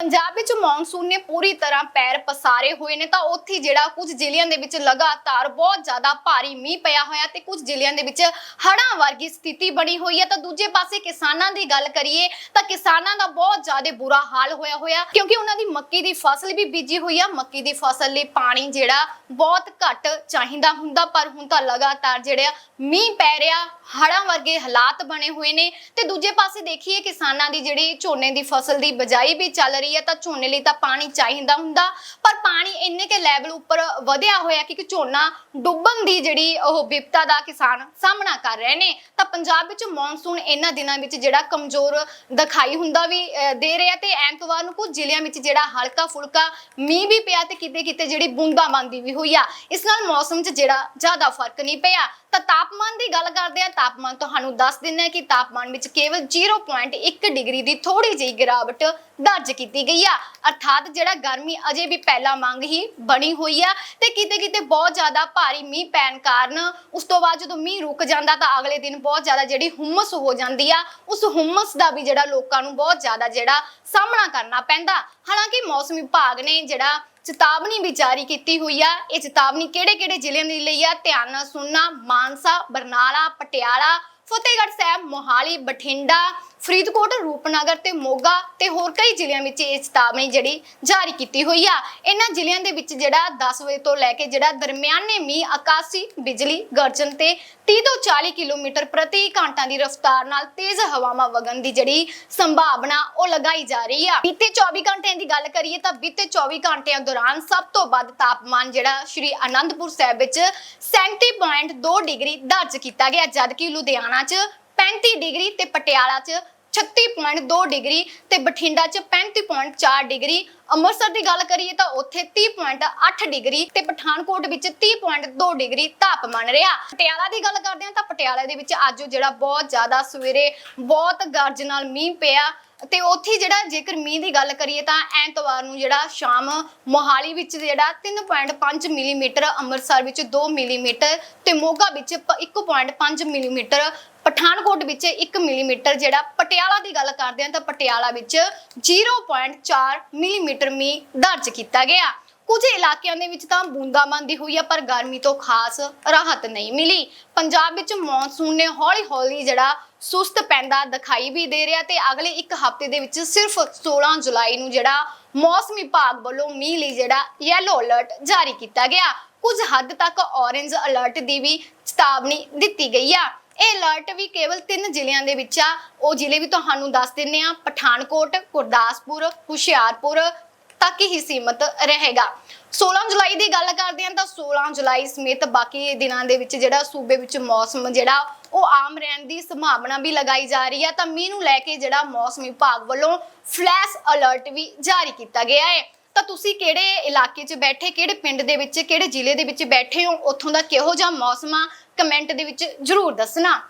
ਪੰਜਾਬ ਵਿੱਚ ਮੌਨਸੂਨ ਨੇ ਪੂਰੀ ਤਰ੍ਹਾਂ ਪੈਰ ਪਸਾਰੇ ਹੋਏ ਨੇ ਤਾਂ ਉੱਥੇ ਜਿਹੜਾ ਕੁਝ ਜ਼ਿਲ੍ਹਿਆਂ ਦੇ ਵਿੱਚ ਲਗਾਤਾਰ ਬਹੁਤ ਜ਼ਿਆਦਾ ਭਾਰੀ ਮੀਂਹ ਪਿਆ ਹੋਇਆ ਤੇ ਕੁਝ ਜ਼ਿਲ੍ਹਿਆਂ ਦੇ ਵਿੱਚ ਹੜ੍ਹਾਂ ਵਰਗੀ ਸਥਿਤੀ ਬਣੀ ਹੋਈ ਹੈ। ਤਾਂ ਦੂਜੇ ਪਾਸੇ ਕਿਸਾਨਾਂ ਦੀ ਗੱਲ ਕਰੀਏ ਤਾਂ ਕਿਸਾਨਾਂ ਦਾ ਬਹੁਤ ਜ਼ਿਆਦਾ ਬੁਰਾ ਹਾਲ ਹੋਇਆ ਹੋਇਆ ਕਿਉਂਕਿ ਉਹਨਾਂ ਦੀ ਮੱਕੀ ਦੀ ਫਸਲ ਵੀ ਬੀਜੀ ਹੋਈ ਆ। ਮੱਕੀ ਦੀ ਫਸਲ ਲਈ ਪਾਣੀ ਜਿਹੜਾ ਬਹੁਤ ਘੱਟ ਚਾਹੀਦਾ ਹੁੰਦਾ ਪਰ ਹੁਣ ਤਾਂ ਲਗਾਤਾਰ ਜਿਹੜਾ ਮੀਂਹ ਪੈ ਰਿਹਾ, ਹੜ੍ਹਾਂ ਵਰਗੇ ਹਾਲਾਤ ਬਣੇ ਹੋਏ ਨੇ ਤੇ ਦੂਜੇ ਪਾਸੇ ਦੇਖੀਏ ਕਿਸਾਨਾਂ ਦੀ ਜਿਹੜੀ ਝੋਨੇ ਦੀ ਫਸਲ ਦੀ ਬਜਾਈ ਵੀ ਚੱਲ ਰਹੀ ਹੈ ਤਾਂ ਝੋਨੇ ਲਈ ਤਾਂ ਪਾਣੀ ਚਾਹੀਦਾ ਹੁੰਦਾ। ਪਰ ਪਾਣੀ ਇੰਨੇ ਕੇ ਲੈਵਲ ਉੱਪਰ ਵਧਿਆ ਹੋਇਆ ਕਿ ਝੋਨਾ ਡੁੱਬਣ ਦੀ ਜਿਹੜੀ ਉਹ ਵਿਪਤਾ ਦਾ ਕਿਸਾਨ ਸਾਹਮਣਾ ਕਰ ਰਹੇ ਨੇ। ਤਾਂ ਪੰਜਾਬ ਵਿੱਚ ਮੌਨਸੂਨ ਇਹਨਾਂ ਦਿਨਾਂ ਵਿੱਚ ਜਿਹੜਾ ਕਮਜ਼ੋਰ ਦਿਖਾਈ ਹੁੰਦਾ ਵੀ ਦੇ ਰਿਹਾ ਤੇ ਐਤਵਾਰ ਨੂੰ ਕੁਝ ਜ਼ਿਲ੍ਹਿਆਂ ਵਿੱਚ ਜਿਹੜਾ ਹਲਕਾ ਫੁਲਕਾ ਮੀਂਹ ਵੀ ਪਿਆ ਤੇ ਕਿਤੇ ਕਿਤੇ ਜਿਹੜੀ ਬੂੰਦਾਬਾਂਦੀ ਵੀ ਹੋਈ ਆ। ਇਸ ਨਾਲ ਮੌਸਮ 'ਚ ਜਿਹੜਾ ਜ਼ਿਆਦਾ ਫ਼ਰਕ ਨਹੀਂ ਪਿਆ। ਤਾਂ ਤਾਪਮਾਨ ਦੀ ਗੱਲ ਕਰਦੇ ਆ ਤਾਪਮਾਨ ਤੁਹਾਨੂੰ ਦੱਸ ਦਿੰਦੇ ਆ ਕਿ ਤਾਪਮਾਨ ਵਿੱਚ ਕੇਵਲ 0.1 ਡਿਗਰੀ ਦੀ ਥੋੜੀ ਜਿਹੀ ਗਿਰਾਵਟ ਦਰਜ ਕੀਤੀ ਗਈ ਆ। ਅਰਥਾਤ ਜਿਹੜਾ ਗਰਮੀ ਅਜੇ ਵੀ ਪਹਿਲਾਂ ਮੰਗ ਹੀ ਬਣੀ ਹੋਈ ਆ ਤੇ ਕਿਤੇ ਕਿਤੇ ਬਹੁਤ ਜ਼ਿਆਦਾ ਭਾਰੀ ਮੀਂਹ ਪੈਣ ਕਾਰਨ ਉਸ ਤੋਂ ਬਾਅਦ ਜਦੋਂ ਮੀਂਹ ਰੁਕ ਜਾਂਦਾ ਤਾਂ ਅਗਲੇ ਦਿਨ ਬਹੁਤ ਜ਼ਿਆਦਾ ਜਿਹੜੀ ਹੁਮਸ ਹੋ ਜਾਂਦੀ ਆ। ਉਸ ਹੁਮਸ ਦਾ ਵੀ ਜਿਹੜਾ ਲੋਕਾਂ ਨੂੰ ਬਹੁਤ ਜ਼ਿਆਦਾ ਜਿਹੜਾ ਸਾਹਮਣਾ ਕਰਨਾ ਪੈਂਦਾ। ਹਾਲਾਂਕਿ ਮੌਸਮ ਵਿਭਾਗ ਨੇ ਜਿਹੜਾ ਚੇਤਾਵਨੀ ਵੀ ਜਾਰੀ ਕੀਤੀ ਹੋਈ ਆ। ਇਹ ਚੇਤਾਵਨੀ ਕਿਹੜੇ-ਕਿਹੜੇ ਜ਼ਿਲ੍ਹਿਆਂ ਦੇ ਲਈ ਆ? ਧਿਆਨ ਨਾਲ ਸੁਣਨਾ। ਮਾਨਸਾ, ਬਰਨਾਲਾ, ਪਟਿਆਲਾ, ਫਤਿਹਗੜ੍ਹ ਸਾਹਿਬ, ਮੋਹਾਲੀ, ਬਠਿੰਡਾ ਫਰੀਦਕੋਟ, ਰੂਪਨਗਰ ਤੇ ਮੋਗਾ ਤੇ ਹੋਰ ਕਈ ਜ਼ਿਲ੍ਹਿਆਂ ਵਿੱਚ ਇਹ ਚੇਤਾਵਨੀ ਜਿਹੜੀ ਜਾਰੀ ਕੀਤੀ ਹੋਈ ਆ। ਇਹਨਾਂ ਜ਼ਿਲ੍ਹਿਆਂ ਦੇ ਵਿੱਚ ਜਿਹੜਾ 10 ਵਜੇ ਤੋਂ ਲੈ ਕੇ ਜਿਹੜਾ ਦਰਮਿਆਨੇ ਮੀਂਹ, ਆਕਾਸ਼ੀ, ਬਿਜਲੀ, ਗਰਜਨ ਤੇ 30 ਤੋਂ 40 ਕਿਲੋਮੀਟਰ ਪ੍ਰਤੀ ਘੰਟਾ ਦੀ ਰਫ਼ਤਾਰ ਨਾਲ ਤੇਜ਼ ਹਵਾਵਾਂ ਵਗਣ ਦੀ ਜਿਹੜੀ ਸੰਭਾਵਨਾ ਉਹ ਲਗਾਈ ਜਾ ਰਹੀ ਆ। ਬੀਤੇ 24 ਘੰਟਿਆਂ ਦੀ ਗੱਲ ਕਰੀਏ ਤਾਂ ਬੀਤੇ 24 ਘੰਟਿਆਂ ਦੌਰਾਨ ਸਭ ਤੋਂ ਵੱਧ ਤਾਪਮਾਨ ਜਿਹੜਾ ਸ਼੍ਰੀ ਅਨੰਦਪੁਰ ਸਾਹਿਬ ਵਿੱਚ 37.2 ਡਿਗਰੀ ਦਰਜ ਕੀਤਾ ਗਿਆ, ਜਦਕਿ ਲੁਧਿਆਣਾ 'ਚ 35 ਡਿਗਰੀ ਤੇ ਪਟਿਆਲਾ 'ਚ 36.2 ਡਿਗਰੀ ਤੇ ਬਠਿੰਡਾ 'ਚ 35.4 ਡਿਗਰੀ। ਅੰਮ੍ਰਿਤਸਰ ਦੀ ਗੱਲ ਕਰੀਏ ਤਾਂ ਉੱਥੇ 30.8 ਡਿਗਰੀ ਤੇ ਪਠਾਨਕੋਟ ਵਿੱਚ 30.2 ਡਿਗਰੀ ਤਾਪਮਾਨ ਰਿਹਾ। ਪਟਿਆਲਾ ਦੀ ਗੱਲ ਕਰਦੇ ਹਾਂ ਤਾਂ ਪਟਿਆਲਾ ਦੇ ਵਿੱਚ ਅੱਜ ਜਿਹੜਾ ਬਹੁਤ ਜ਼ਿਆਦਾ ਸਵੇਰੇ ਬਹੁਤ ਗਰਜ ਨਾਲ ਮੀਂਹ ਪਿਆ ਤੇ ਉੱਥੇ ਜਿਹੜਾ ਜੇਕਰ ਮੀਂਹ ਦੀ ਗੱਲ ਕਰੀਏ ਤਾਂ ਐਤਵਾਰ ਨੂੰ ਜਿਹੜਾ ਸ਼ਾਮ ਮੋਹਾਲੀ ਵਿੱਚ ਜਿਹੜਾ 3.5 ਮਿਲੀਮੀਟਰ, ਅੰਮ੍ਰਿਤਸਰ ਵਿੱਚ 2 ਮਿਲੀਮੀਟਰ ਤੇ ਮੋਗਾ ਵਿੱਚ ਪ- 1.5 ਮਿਲੀਮੀਟਰ ਪਠਾਨਕੋਟ ਵਿੱਚ 1 ਮਿਲੀਮੀਟਰ ਜਿਹੜਾ ਪਟਿਆਲਾ ਦੀ ਗੱਲ ਕਰਦੇ ਹਾਂ ਤਾਂ ਪਟਿਆਲਾ ਵਿੱਚ 0.4 ਮਿਲੀਮੀਟਰ ਮੀਂਹ ਦਰਜ ਕੀਤਾ ਗਿਆ। ਕੁਝ ਇਲਾਕਿਆਂ ਦੇ ਵਿੱਚ ਤਾਂ ਬੂੰਦਾਬਾਂਦੀ ਹੋਈ ਆ, ਪਰ ਗਰਮੀ ਤੋਂ ਖਾਸ ਰਾਹਤ ਨਹੀਂ ਮਿਲੀ। ਪੰਜਾਬ ਵਿੱਚ ਮੌਨਸੂਨ ਨੇ ਹੌਲੀ-ਹੌਲੀ ਜਿਹੜਾ ਸੁਸਤ ਪੈਂਦਾ ਦਿਖਾਈ ਵੀ ਦੇ ਰਿਹਾ ਤੇ ਅਗਲੇ ਇੱਕ ਹਫ਼ਤੇ ਦੇ ਵਿੱਚ ਸਿਰਫ 16 ਜੁਲਾਈ ਨੂੰ ਜਿਹੜਾ ਮੌਸਮ ਵਿਭਾਗ ਵੱਲੋਂ ਮੀਂਹ ਲਈ ਜਿਹੜਾ ਯੈਲੋ ਅਲਰਟ ਜਾਰੀ ਕੀਤਾ ਗਿਆ। ਕੁਝ ਹੱਦ ਤੱਕ ਔਰੇਂਜ ਅਲਰਟ ਦੀ ਵੀ ਚੇਤਾਵਨੀ ਦਿੱਤੀ ਗਈ ਆ। ਇਹ ਅਲਰਟ ਵੀ ਕੇਵਲ ਤਿੰਨ ਜ਼ਿਲ੍ਹਿਆਂ ਦੇ ਵਿੱਚ ਆ। ਉਹ ਜ਼ਿਲ੍ਹੇ ਵੀ ਤੁਹਾਨੂੰ ਦੱਸ ਦਿੰਨੇ ਆ ਪਠਾਨਕੋਟ, ਗੁਰਦਾਸਪੁਰ, ਹੁਸ਼ਿਆਰਪੁਰ ਤੱਕ ਹੀ ਸੀਮਤ ਰਹੇਗਾ। 16 ਜੁਲਾਈ ਦੀ ਗੱਲ ਕਰਦੇ ਹਾਂ ਤਾਂ 16 ਜੁਲਾਈ ਸਮੇਤ ਬਾਕੀ ਦਿਨਾਂ ਦੇ ਵਿੱਚ ਜਿਹੜਾ ਸੂਬੇ ਵਿੱਚ ਮੌਸਮ ਜਿਹੜਾ, ਉਹ ਆਮ ਰਹਿਣ ਦੀ ਸੰਭਾਵਨਾ ਵੀ ਲਗਾਈ ਜਾ ਰਹੀ ਹੈ। ਤਾਂ ਮੀਂਹ ਨੂੰ ਲੈ ਕੇ ਜਿਹੜਾ ਮੌਸਮ ਵਿਭਾਗ ਵੱਲੋਂ ਫਲੈਸ਼ ਅਲਰਟ ਵੀ ਜਾਰੀ ਕੀਤਾ ਗਿਆ ਹੈ। ਤਾਂ ਤੁਸੀਂ ਕਿਹੜੇ ਇਲਾਕੇ 'ਚ ਬੈਠੇ, ਕਿਹੜੇ ਪਿੰਡ ਦੇ ਵਿੱਚ, ਕਿਹੜੇ ਜ਼ਿਲ੍ਹੇ ਦੇ ਵਿੱਚ ਬੈਠੇ ਹੋ? ਉੱਥੋਂ ਦਾ ਕਿਹੋ ਜਿਹਾ ਮੌਸਮ ਆ? ਕਮੈਂਟ ਦੇ ਵਿੱਚ ਜਰੂਰ ਦੱਸਣਾ।